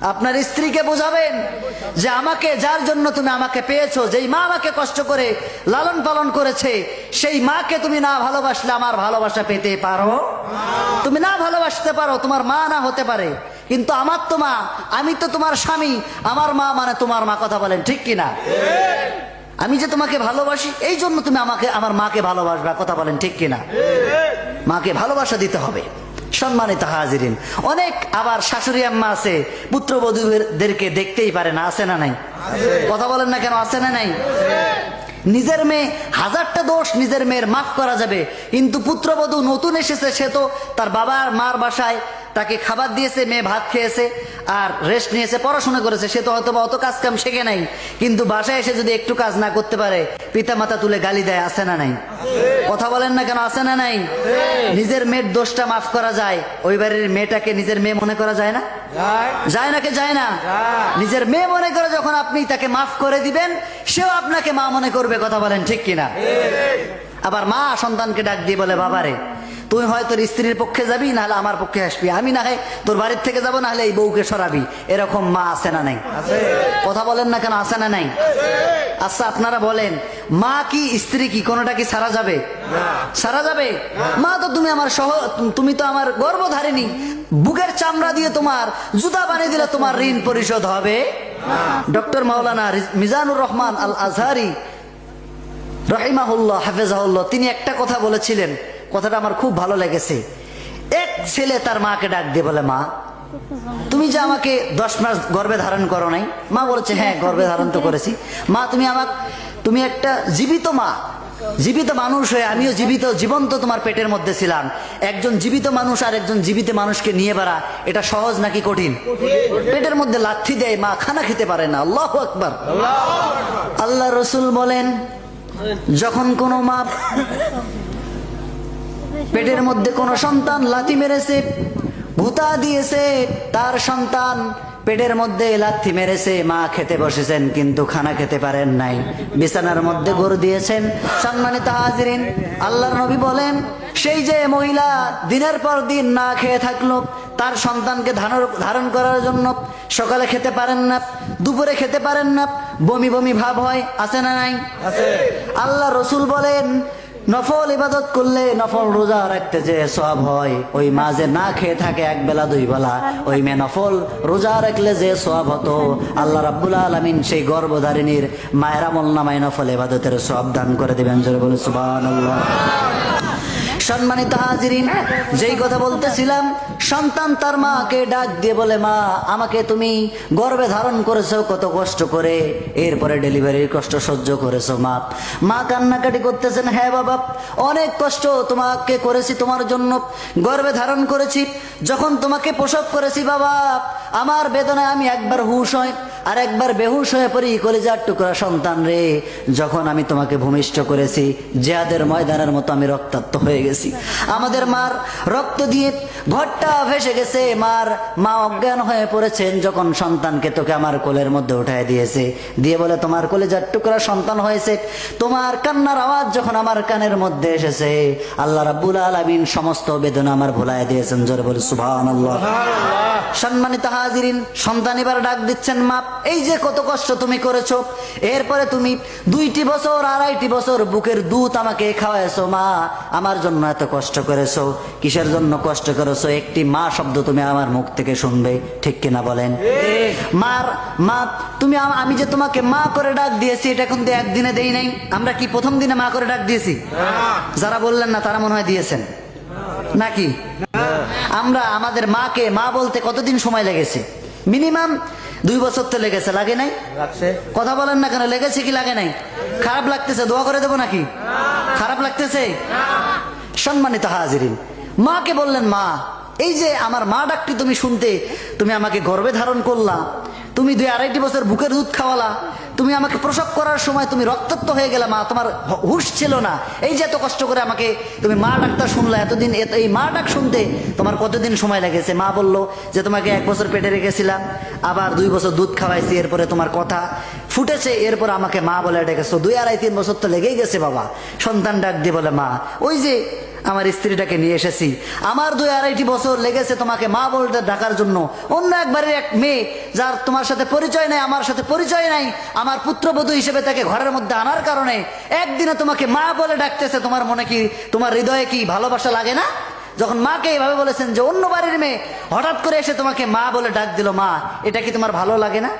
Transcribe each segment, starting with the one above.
আপনার স্ত্রীকে বোঝাবেন যে আমাকে, যার জন্য তুমি আমাকে পেয়েছ, যেই মা আমাকে কষ্ট করে লালন পালন করেছে, সেই মাকে তুমি না ভালোবাসলে আমার ভালোবাসা পেতে পারো? তুমি না ভালোবাসতে পারো, তোমার মা না হতে পারে। কিন্তু আমার তো মা, আমি তো তোমার স্বামী, আমার মা মানে তোমার মা, কথা বলেন ঠিক কিনা? আমি যে তোমাকে ভালোবাসি, এই জন্য তুমি আমাকে, আমার মাকে ভালোবাসবা, কথা বলেন ঠিক কিনা? মাকে ভালোবাসা দিতে হবে। সম্মানিত হাজিরিন অনেক আবার শাশুড়ি আম্মা আছে পুত্রবধূদেরকে দেখতেই পারে না আছে না নাই? কথা বলেন না কেন আছে না নাই? নিজের মেয়ে হাজারটা দোষ নিজের মেয়ের মাফ করা যাবে কিন্তু পুত্রবধূ নতুন এসেছে সে তো তার বাবার মার বাসায় তাকে খাবার দিয়েছে, মেয়ে ভাত খেয়েছে, আর রেস্ট নিয়েছে, পড়াশোনা করেছে, সে তো হয়তো অত কাজ কাম শেখে নাই। কিন্তু বাসায় এসে যদি একটু কাজ না করতে পারে পিতা মাতা তুলে গালি দেয়, আছে না নাই? কথা বলেন না কেন, আছে না নাই? নিজের মেয়ের দোষটা মাফ করা যায়, ওই বাড়ির মেয়েটাকে নিজের মেয়ে মনে করা যায় না? যায় নাকি যায় না? নিজের মেয়ে মনে করে যখন আপনি তাকে মাফ করে দিবেন, সেও আপনাকে মা মনে করবে, কথা বলেন ঠিক কিনা? আবার মা সন্তানকে ডাক দিয়ে বলে, বাবারে তুই হয় তোর স্ত্রীর পক্ষে যাবি নাহলে আমার পক্ষে আসবি। আমি না হয় তোর বাড়ির থেকে যাব নাহলে এই বউকে সরাবি। এরকম মা আছে না নাই? কথা বলেন না কেন আছে না নাই? আচ্ছা আপনারা বলেন মা কি স্ত্রী কি কোনোটা কি সারা যাবে? সারা যাবে? মা তো তুমি আমার সহ তুমি তো আমার গর্ভধারিণী। বুকের চামড়া দিয়ে তোমার জুতা বানিয়ে দিলে তোমার ঋণ পরিশোধ হবে। ডক্টর মাওলানা মিজানুর রহমান আল আজহারি রহিমাহুল্লাহ হাফেজাহুল্লাহ তিনি একটা কথা বলেছিলেন। কথাটা আমার খুব ভালো লেগেছে। এক ছেলে তার মাকে ডাক দিয়ে বলে, মা, তুমি যে আমাকে দশ মাস গর্ভে ধারণ করো নাই। মা বলেছে হ্যাঁ গর্ভে ধারণ তো করেছি। মা, তুমি আমার, তুমি একটা জীবিত মা, জীবিত মানুষ হয়ে আমিও জীবিত, জীবন্ত তোমার পেটের মধ্যে ছিলাম। একজন জীবিত মানুষ আর একজন জীবিত মানুষকে নিয়ে বেড়া, এটা সহজ নাকি কঠিন? পেটের মধ্যে লাথি দেয়, মা খানা খেতে পারে না। আল্লাহ আকবার। আল্লাহ রসুল বলেন, যখন কোনো মা পেটের মধ্যে কোনো সন্তান লাথি মেরেছে ভূতা দিয়েছে তার সন্তান পেটের মধ্যে লাথি মেরেছে মা খেতে বসেছেন কিন্তু খানা খেতে পারেন নাই। বিছানার মধ্যে গরু দিয়েছেন সম্মানিত হাজিরিন আল্লাহর নবী বলেন সেই যে মহিলা দিনের পর দিন না খেয়ে থাকল তার সন্তানকে ধারণ- ধারণ করার জন্য সকালে খেতে পারেন না দুপুরে খেতে পারেন না বমি বমি ভাব হয় আছে না নাই? আল্লাহ রসুল বলেন নফল ইবাদত করলে নফল রোজা রাখতে যে সব হয়, ওই মা যে না খেয়ে থাকে এক বেলা দুই বেলা, ওই মে নফল রোজা রাখলে যে সব হতো, আল্লাহ রাব্বুল আলমিন সেই গর্ভধারিণীর মায়ের আমল নামায় নফল ইবাদতের সব দান করে দেবেন, জোরে বলে সুবান সম্মানিত হাজিরিন, যেই কথা বলতেছিলাম, সন্তান তার মাকে ডাক দিয়ে বলে, মা, আমাকে তুমি গর্বে ধারণ করেছ, কত কষ্ট করে। এরপরে ডেলিভারির কষ্ট সহ্য করেছ, মা। মা কান্নাকাটি করতেছেন হ্যাঁ বাবা, অনেক কষ্ট তোমাকে করেছি, তোমার জন্য গর্বে ধারণ করেছি। যখন তোমাকে প্রসব করেছি, বাবা আমার বেদনায় আমি একবার হুশ হয় আর একবার বেহুশ হয়ে পড়ি কলেজার টুকরা সন্তান রে। যখন আমি তোমাকে ভূমিষ্ঠ করেছি জেহাদের ময়দানের মতো আমি রক্তাক্ত হয়ে গেছি। আমাদের মার রক্ত দিয়ে ঘরটা ভেসে গেছে। মার মা অজ্ঞান হয়ে পড়েছেন যখন সন্তানকে তোকে আমার কোলের মধ্যে উঠায় দিয়েছে। দিয়ে বলে, তোমার কলেজার টুকরা সন্তান হয়েছে। তোমার কান্নার আওয়াজ যখন আমার কানের মধ্যে এসেছে, আল্লাহ রাব্বুল আলামিন সমস্ত বেদনা আমার ভুলায় দিয়েছেন। জোরে বলে সুবহানাল্লাহ। সম্মানিত হাজিরিন সন্তান এবার ডাক দিচ্ছেন মা এই যে কত কষ্ট তুমি করেছ এরপরে তুমি দুইটি বছর আড়াইটি বছর বুকের দুধ আমাকে খাওয়াইছো মা আমার জন্য এত কষ্ট করেছ কিসের জন্য কষ্ট করেছ একটি মা শব্দ তুমি আমার মুখ থেকে শুনবে ঠিক কিনা বলেন? মার মা তুমি আমি যে তোমাকে মা করে ডাক দিয়েছি এটা কিন্তু একদিনে দেই নাই আমরা কি প্রথম দিনে মা করে ডাক দিয়েছি? যারা বললেন না তারা মনে হয় দিয়েছেন। নাকি? আমরা আমাদের মাকে মা বলতে কতদিন সময় লেগেছে? মিনিমাম দুই বছর তো লেগেছে লাগে নাই? কথা বলেন না কেন লেগেছে কি লাগে নাই? খারাপ লাগতেছে দোয়া করে দেবো নাকি? খারাপ লাগতেছে? সম্মানিত হাজিরিন মাকে বললেন মা এই যে আমার মা ডাকটি তুমি শুনতে তুমি আমাকে গর্বে ধারণ করলা তুমি দুই আড়াইটি বছর বুকের দুধ খাওয়ালা তুমি আমাকে প্রসব করার সময় তুমি রক্তাক্ত হয়ে গেলে, মা, তোমার হুঁশ ছিল না। এই যে এত কষ্ট করে আমাকে তুমি মা ডাক্তার শুনলা, এতদিন এত- এই মা ডাক শুনতে তোমার কতদিন সময় লেগেছে? মা বলল যে তোমাকে এক বছর পেটে রেখেছিলাম, আবার দুই বছর দুধ খাওয়াইছি, এরপরে তোমার কথা ফুটেছে, এরপর আমাকে মা বলে ডেকেছো। দুই আড়াই তিন বছর তো লেগেই গেছে, বাবা। সন্তান ডাক দিয়ে বলে, মা, ওই যে আমার স্ত্রীটাকে নিয়ে এসেছি। আমার দুই আড়াইটি বছর লেগেছে তোমাকে মা বলতে ডাকার জন্য। অন্য একবারের এক মেয়ে যার তোমার সাথে পরিচয় নাই, আমার সাথে পরিচয় নাই, আমার পুত্রবধূ হিসেবে তাকে ঘরের মধ্যে আনার কারণে একদিনে তোমাকে মা বলে ডাকতেছে। তোমার মনে কি, তোমার হৃদয়ে কি ভালোবাসা লাগে না? যখন মাকে এইভাবে বলেছেন যে, অন্য বাড়ির মেয়ে, হঠাৎ করে এসে তোমাকে মা বলে ডাক দিল, মা, এটা কি তোমার ভালো লাগে না?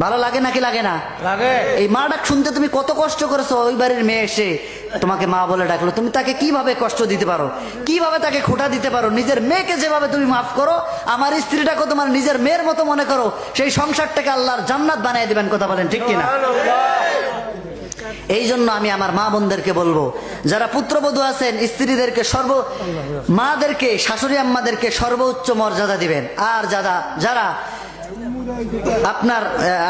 ভালো লাগে নাকি লাগে না? লাগে। এই মা ডাক শুনতে তুমি কত কষ্ট করেছ ওই বাড়ির মেয়ে এসে তোমাকে মা বলে ডাকলো। তুমি তাকে কীভাবে কষ্ট দিতে পারো? কীভাবে তাকে খোটা দিতে পারো? নিজের মেয়েকে যেভাবে তুমি মাফ করো আমার স্ত্রীটাকে তোমার নিজের মেয়ের মতো মনে করো সেই সংসারটাকে আল্লাহর জান্নাত বানিয়ে দিবেন কথা বলেন ঠিক কিনা? এই জন্য আমি আমার মা বোনদেরকে বলব যারা পুত্রবধূ আছেন স্ত্রীদেরকে সর্ব মাদেরকে শাশুড়ি আম্মাদেরকে সর্বোচ্চ মর্যাদা দিবেন। আর যারা যারা আপনার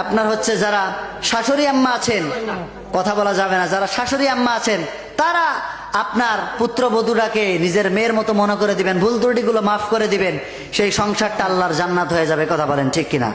আপনার হচ্ছে যারা শাশুড়ি আম্মা আছেন, কথা বলা যাবে না, যারা শাশুড়ি আম্মা আছেন, তারা আপনার পুত্রবধূটাকে নিজের মেয়ের মতো মনে করে দিবেন, ভুল ত্রুটিগুলো মাফ করে দিবেন, সেই সংসারটা আল্লাহর জান্নাত হয়ে যাবে, কথা বলেন ঠিক কিনা?